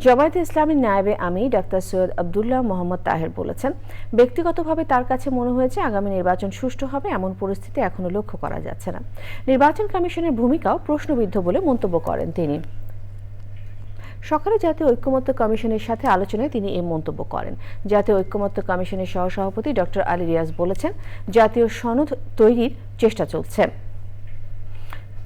জামায়াতে ইসলামী নায়েবে আমি ডাক্তার সৈয়দ আবদুল্লাহ মোহাম্মদ তাহের বলেছেন, ব্যক্তিগতভাবে তার কাছে মনে হয়েছে আগামী নির্বাচন সুষ্ঠু হবে, এমন পরিস্থিতি এখনও লক্ষ্য করা যাচ্ছে না। নির্বাচন কমিশনের ভূমিকাও প্রশ্নবিদ্ধ বলে মন্তব্য করেন তিনি। সকালে জাতীয় ঐক্যমত্য কমিশনের সাথে আলোচনায় তিনি এই মন্তব্য করেন। জাতীয় ঐক্যমত্য কমিশনের সহসভাপতি ডক্টর আলী রিয়াজ বলেছেন, জাতীয় সনদ তৈরির চেষ্টা চলছে।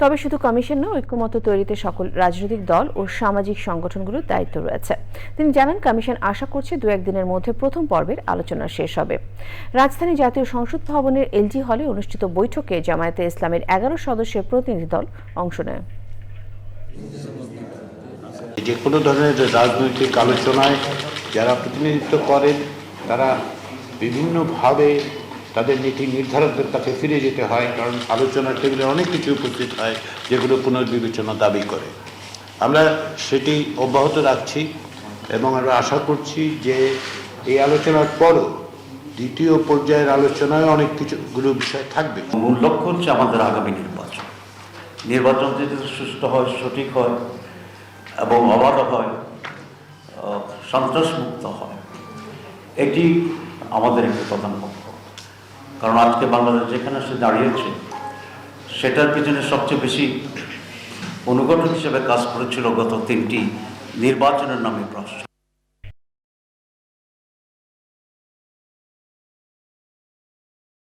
তবে শুধু কমিশন নয়, ঐক্যমত্য তৈরিতে সকল রাজনৈতিক দল ও সামাজিক সংগঠনগুলোর দায়িত্ব রয়েছে। তিনি জানান, কমিশন আশা করছে দু একদিনের মধ্যে প্রথম পর্বের আলোচনা শেষ হবে। রাজধানী জাতীয় সংসদ ভবনের এলজি হলে অনুষ্ঠিত বৈঠকে জামায়াতে ইসলামের এগারো সদস্যের প্রতিনিধি দল অংশ নেয়। যে কোনো ধরনের রাজনৈতিক আলোচনায় যারা প্রতিনিধিত্ব করেন, তারা বিভিন্নভাবে তাদের নীতি নির্ধারকদের কাছে ফিরে যেতে হয়, কারণ আলোচনার টেবিলে অনেক কিছু উপস্থিত হয় যেগুলো পুনর্বিবেচনা দাবি করে। আমরা সেটি অব্যাহত রাখছি এবং আমরা আশা করছি যে এই আলোচনার পরও দ্বিতীয় পর্যায়ের আলোচনায় অনেক কিছুগুলো বিষয় থাকবে। মূল লক্ষ্য হচ্ছে আমাদের আগামী নির্বাচন। নির্বাচন যদি সুস্থ হয়, সঠিক হয় এবং অবাধ হয় সন্ত্রাসমুক্ত হয়, এটি আমাদের একটি প্রধান লক্ষ্য কারণ আজকে বাংলাদেশ যেখানে সে দাঁড়িয়েছে, সেটার পিছনে সবচেয়ে বেশি অনুগঠন হিসেবে কাজ করেছিল গত তিনটি নির্বাচনের নামে প্রশ্ন।